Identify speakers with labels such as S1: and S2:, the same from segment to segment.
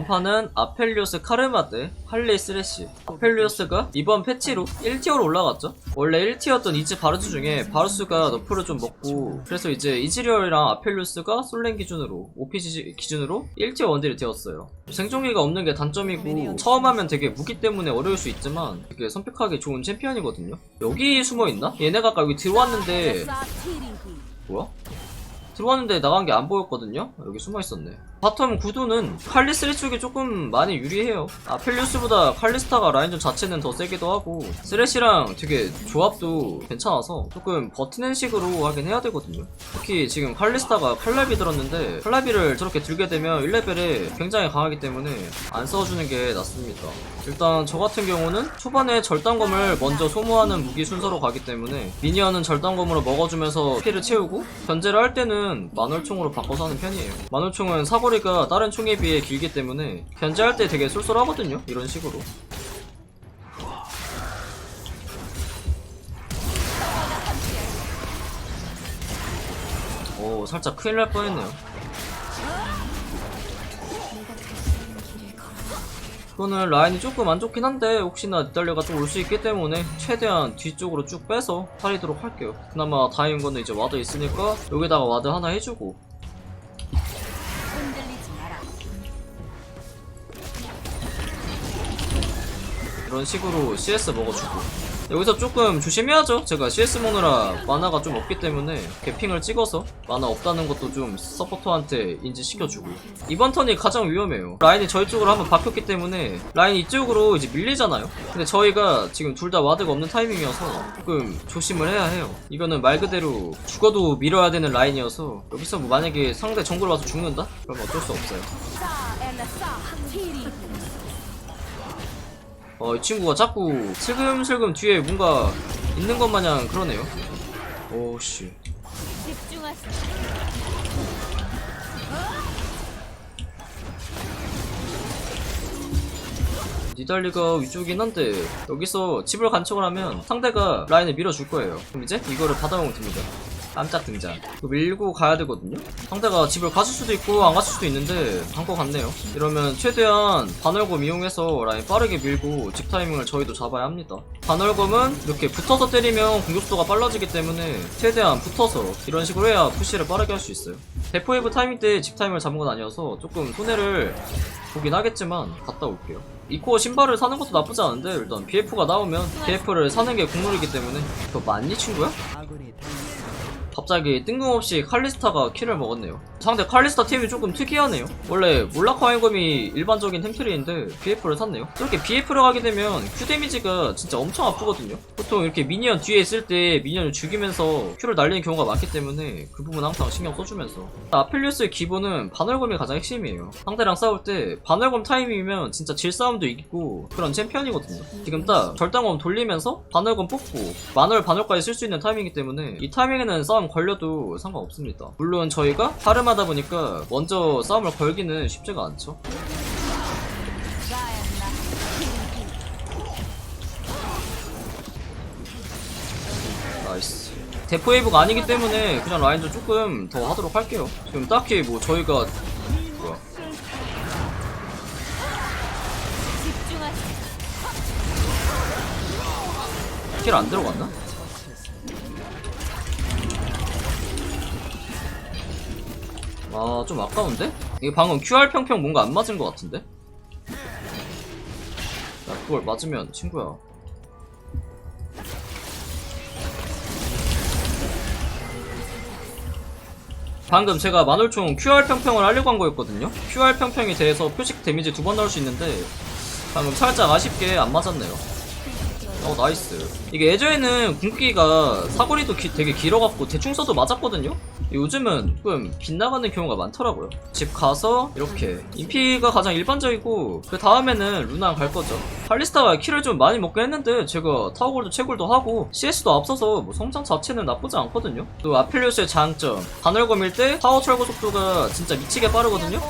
S1: 판은 아펠리오스 카르마 대 할리 스레시 아펠리오스가 이번 패치로 1티어로 올라갔죠 원래 1티어였던 이즈 바르스 중에 바르스가 너프를 좀 먹고 그래서 이제 이즈리얼이랑 아펠리오스가 솔랭 기준으로 OPG 기준으로 1티어 원딜이 되었어요 생존기가 없는 게 단점이고 처음 하면 되게 무기 때문에 어려울 수 있지만 되게 선택하기 좋은 챔피언이거든요 여기 숨어있나? 얘네가 아까 여기 들어왔는데 뭐야? 들어왔는데 나간 게 안 보였거든요? 여기 숨어 있었네. 바텀 구도는 칼리스리 쪽이 조금 많이 유리해요. 아펠리우스보다 칼리스타가 라인전 자체는 더 세기도 하고, 쓰레시랑 되게 조합도 괜찮아서 조금 버티는 식으로 하긴 해야 되거든요. 특히 지금 칼리스타가 칼라비 들었는데, 칼라비를 저렇게 들게 되면 1레벨에 굉장히 강하기 때문에 안 써주는 게 낫습니다. 일단 저 같은 경우는 초반에 절단검을 먼저 소모하는 무기 순서로 가기 때문에 미니언은 절단검으로 먹어주면서 피를 채우고 견제를 할 때는 만월총으로 바꿔서 하는 편이에요 만월총은 사 거리가 다른 총에 비해 길기 때문에 견제할 때 되게 쏠쏠하거든요 이런 식으로. 오 살짝 큰일 날 뻔했네요. 이거는 라인이 조금 안 좋긴 한데 혹시나 니달려가 좀 올 수 있기 때문에 최대한 뒤쪽으로 쭉 빼서 살리도록 할게요. 그나마 다행인 거는 이제 와드 있으니까 여기다가 와드 하나 해주고 이런 식으로 CS 먹어주고. 여기서 조금 조심해야죠. 제가 CS 먹느라 만화가 좀 없기 때문에 개핑을 찍어서 만화 없다는 것도 좀 서포터한테 인지시켜주고. 이번 턴이 가장 위험해요. 라인이 저희 쪽으로 한번 바뀌었기 때문에 라인이 이쪽으로 이제 밀리잖아요. 근데 저희가 지금 둘 다 와드가 없는 타이밍이어서 조금 조심을 해야 해요. 이거는 말 그대로 죽어도 밀어야 되는 라인이어서 여기서 뭐 만약에 상대 정글 와서 죽는다? 그럼 어쩔 수 없어요. 어, 이 친구가 자꾸 슬금슬금 뒤에 뭔가 있는 것 마냥 그러네요. 오씨. 니달리가 위쪽이긴 한데 여기서 집을 간척을 하면 상대가 라인을 밀어줄 거예요. 그럼 이제 이거를 받아먹으면 됩니다. 깜짝 등장. 이거 밀고 가야 되거든요. 상대가 집을 갔을 수도 있고 안 갔을 수도 있는데 간 거 같네요. 이러면 최대한 반월검 이용해서 라인 빠르게 밀고 집 타이밍을 저희도 잡아야 합니다. 반월검은 이렇게 붙어서 때리면 공격수가 빨라지기 때문에 최대한 붙어서 이런 식으로 해야 푸시를 빠르게 할 수 있어요. 데포웨이브 타이밍 때 집 타이밍을 잡은 건 아니어서 조금 손해를 보긴 하겠지만 갔다 올게요. 이코어 신발을 사는 것도 나쁘지 않은데 일단 BF가 나오면 BF를 사는 게 국룰이기 때문에 너 맞니 친구야? 갑자기 뜬금없이 칼리스타가 킬을 먹었네요. 상대 칼리스타 팀이 조금 특이하네요. 원래 몰라카 와인검이 일반적인 템트리인데 BF를 샀네요. 이렇게 BF를 가게 되면 Q 데미지가 진짜 엄청 아프거든요. 보통 이렇게 미니언 뒤에 있을 때 미니언을 죽이면서 Q를 날리는 경우가 많기 때문에 그 부분 항상 신경 써주면서 아펠리우스의 기본은 반월검이 가장 핵심이에요. 상대랑 싸울 때 반월검 타이밍이면 진짜 질 싸움도 이기고 그런 챔피언이거든요. 지금 딱 절단검 돌리면서 반월검 뽑고 만월 반월까지 쓸 수 있는 타이밍이기 때문에 이 타이밍에는 싸움 걸려도 상관없습니다. 물론 저희가 파르마다 보니까 먼저 싸움을 걸기는 쉽지가 않죠. 나이스. 데포웨이브가 아니기 때문에 그냥 라인전 조금 더 하도록 할게요. 지금 딱히 뭐 저희가 뭐야. 킬 안 들어갔나? 아, 좀 아까운데? 이게 방금 QR 평평 뭔가 안 맞은 것 같은데? 야, 그걸 맞으면 친구야. 방금 제가 만월총 QR 평평을 하려고 한 거였거든요? QR 평평에 대해서 표식 데미지 두번 넣을 수 있는데 방금 살짝 아쉽게 안 맞았네요. 어 나이스. 이게 예전에는 궁극기가 사거리도 기- 되게 길어갖고 대충 써도 맞았거든요? 요즘은 조금 빗나가는 경우가 많더라고요. 집 가서 이렇게. 인피가 가장 일반적이고 그 다음에는 루나 갈 거죠. 칼리스타가 킬을 좀 많이 먹긴 했는데 제가 타워골도 채굴도 하고 CS도 앞서서 뭐 성장 자체는 나쁘지 않거든요? 또 아필리우스의 장점. 반월검일 때 타워 철거 속도가 진짜 미치게 빠르거든요?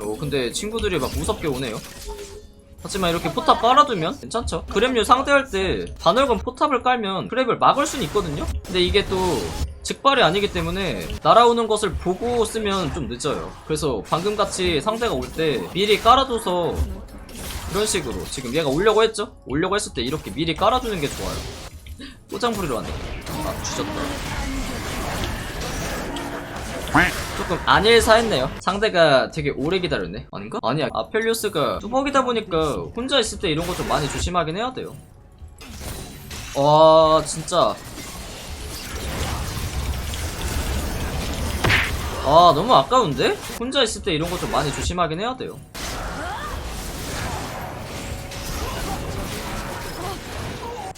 S1: 어 근데 친구들이 막 무섭게 오네요 하지만 이렇게 포탑 깔아두면 괜찮죠? 그랩류 상대할 때 반월검 포탑을 깔면 그랩을 막을 수는 있거든요? 근데 이게 또 즉발이 아니기 때문에 날아오는 것을 보고 쓰면 좀 늦어요. 그래서 방금 같이 상대가 올 때 미리 깔아둬서 이런 식으로 지금 얘가 오려고 했죠? 오려고 했을 때 이렇게 미리 깔아주는 게 좋아요. 꼬장부리로 왔네. 아, 주셨다. 조금 안일사했네요. 상대가 되게 오래 기다렸네. 아닌가? 아니야. 아펠리오스가 뚜벅이다 보니까 혼자 있을 때 이런 거 좀 많이 조심하긴 해야 돼요. 와, 진짜. 아, 너무 아까운데? 혼자 있을 때 이런 거 좀 많이 조심하긴 해야 돼요.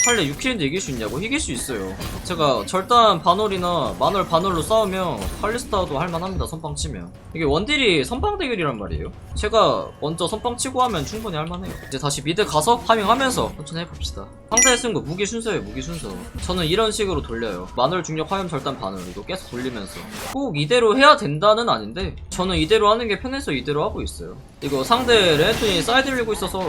S1: 할래 6킬인데 이길 수 있냐고? 이길 수 있어요. 제가 절단 반월이나 만월 반월로 싸우면 칼리스타도 할만합니다, 선빵 치면. 이게 원딜이 선빵 대결이란 말이에요. 제가 먼저 선빵 치고 하면 충분히 할만해요. 이제 다시 미드 가서 파밍하면서 천천히 해봅시다. 쓴거 무기 순서예요, 무기 순서. 저는 이런 식으로 돌려요. 만월 중력 화염 절단 반월 이거 계속 돌리면서. 꼭 이대로 해야 된다는 아닌데 저는 이대로 하는 게 편해서 이대로 하고 있어요. 이거 상대 레네톤이 사이드 밀고 있어서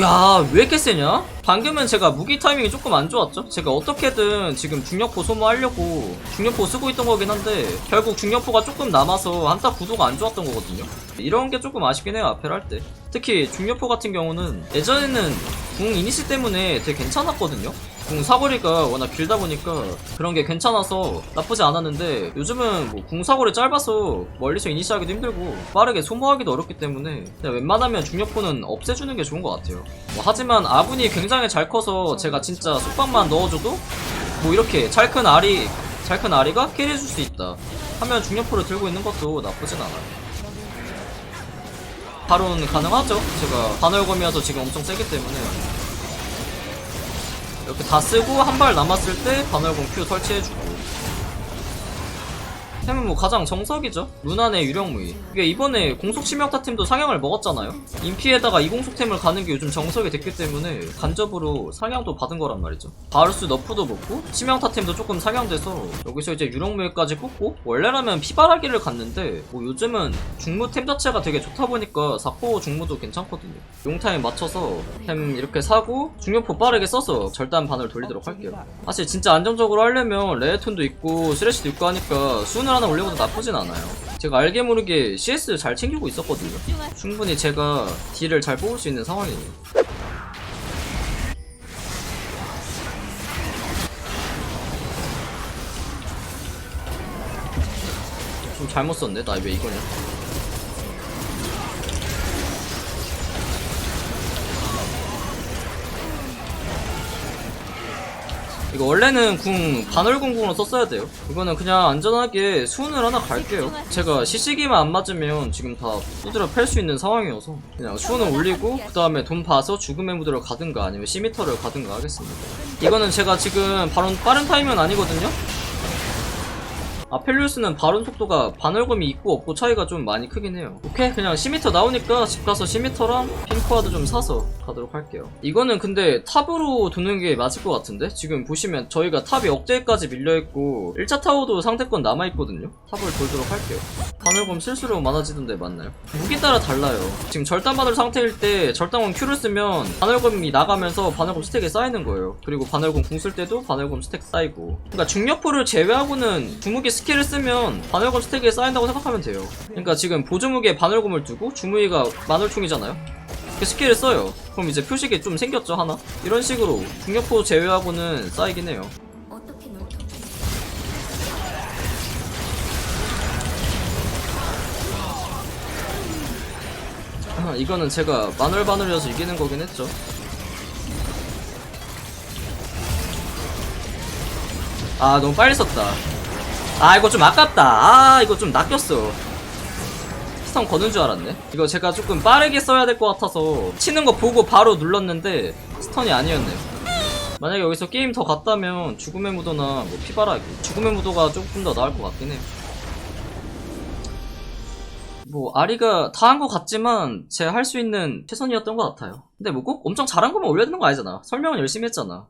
S1: 야, 왜 이렇게 세냐? 방금은 제가 무기 타이밍이 조금 안 좋았죠? 제가 어떻게든 지금 중력포 소모하려고 중력포 쓰고 있던 거긴 한데 결국 중력포가 조금 남아서 한타 구도가 안 좋았던 거거든요. 이런 게 조금 아쉽긴 해요, 앞에 할 때. 특히 중력포 같은 경우는 예전에는 궁 이니시 때문에 되게 괜찮았거든요. 궁 사거리가 워낙 길다 보니까 그런 게 괜찮아서 나쁘지 않았는데 요즘은 뭐 궁 사거리 짧아서 멀리서 이니시하기도 힘들고 빠르게 소모하기도 어렵기 때문에 웬만하면 중력포는 없애주는 게 좋은 것 같아요. 뭐 하지만 아군이 굉장히 잘 커서 제가 진짜 속박만 넣어줘도 뭐 이렇게 잘큰 아리 잘큰 아리가 캐리해줄 수 있다 하면 중력포를 들고 있는 것도 나쁘진 않아요. 바론 가능하죠? 제가 반월검이어서 지금 엄청 세기 때문에 이렇게 다 쓰고 한 발 남았을 때 반월검 Q 설치해주고 템은 뭐 가장 정석이죠. 루난의 유령무이. 이게 이번에 공속 치명타 템도 상향을 먹었잖아요. 인피에다가 이공속 템을 가는 게 요즘 정석이 됐기 때문에 간접으로 상향도 받은 거란 말이죠. 바루스 너프도 먹고 치명타 템도 조금 상향돼서 여기서 이제 유령무이까지 뽑고 원래라면 피바라기를 갔는데 뭐 요즘은 중무 템 자체가 되게 좋다 보니까 사코 중무도 괜찮거든요. 용타임 맞춰서 템 이렇게 사고 중력포 빠르게 써서 절단 반을 돌리도록 할게요. 사실 진짜 안정적으로 하려면 레이톤도 있고 쓰레쉬도 있고 하니까 수은을 하나 올려도 나쁘진 않아요. 제가 알게 모르게 CS 잘 챙기고 있었거든요. 충분히 제가 딜을 잘 뽑을 수 있는 상황이에요. 좀 잘못 썼네 나 왜 이거냐 이거 원래는 궁 반월궁궁으로 썼어야 돼요. 이거는 그냥 안전하게 수은을 하나 갈게요. 제가 시시기만 안 맞으면 지금 다 두드려 팰수 있는 상황이어서 그냥 수은을 올리고 그 다음에 돈 봐서 죽음의 무드를 가든가 아니면 시미터를 가든가 하겠습니다. 이거는 제가 지금 바로 빠른 타이밍은 아니거든요 아펠리우스는 바론 속도가 반월검이 있고 없고 차이가 좀 많이 크긴 해요. 오케이 그냥 10m 나오니까 집 가서 10m랑 핑크와드 좀 사서 가도록 할게요. 이거는 근데 탑으로 도는 게 맞을 것 같은데? 지금 보시면 저희가 탑이 억제까지 밀려있고 1차 타워도 상대권 남아있거든요? 탑을 돌도록 할게요. 반월검 실수로 많아지던데 맞나요? 무기 따라 달라요. 지금 절단 받을 상태일 때 절단권 Q를 쓰면 반월검이 나가면서 반월검 스택이 쌓이는 거예요. 그리고 반월검 궁쓸 때도 반월검 스택 쌓이고. 그러니까 중력포를 제외하고는 주무기 스킬을 쓰면 반월검 스택이 쌓인다고 생각하면 돼요. 그러니까 지금 보조무기에 반월검을 두고 주무기가 만월총이잖아요. 그 스킬을 써요. 그럼 이제 표식이 좀 생겼죠 하나? 이런 식으로 중력포 제외하고는 쌓이긴 해요. 아, 이거는 제가 마늘바늘이어서 이기는 거긴 했죠. 아, 너무 빨리 썼다. 아, 이거 좀 아깝다. 아, 이거 좀 낚였어. 스턴 거는 줄 알았네. 이거 제가 조금 빠르게 써야 될 것 같아서 치는 거 보고 바로 눌렀는데 스턴이 아니었네요. 만약에 여기서 게임 더 갔다면 죽음의 무도나 뭐 피바라기 죽음의 무도가 조금 더 나을 것 같긴 해요. 뭐 아리가 다 한 것 같지만 제 할 수 있는 최선이었던 것 같아요 근데 뭐 꼭 엄청 잘한 것만 올려야 되는 거 아니잖아 설명은 열심히 했잖아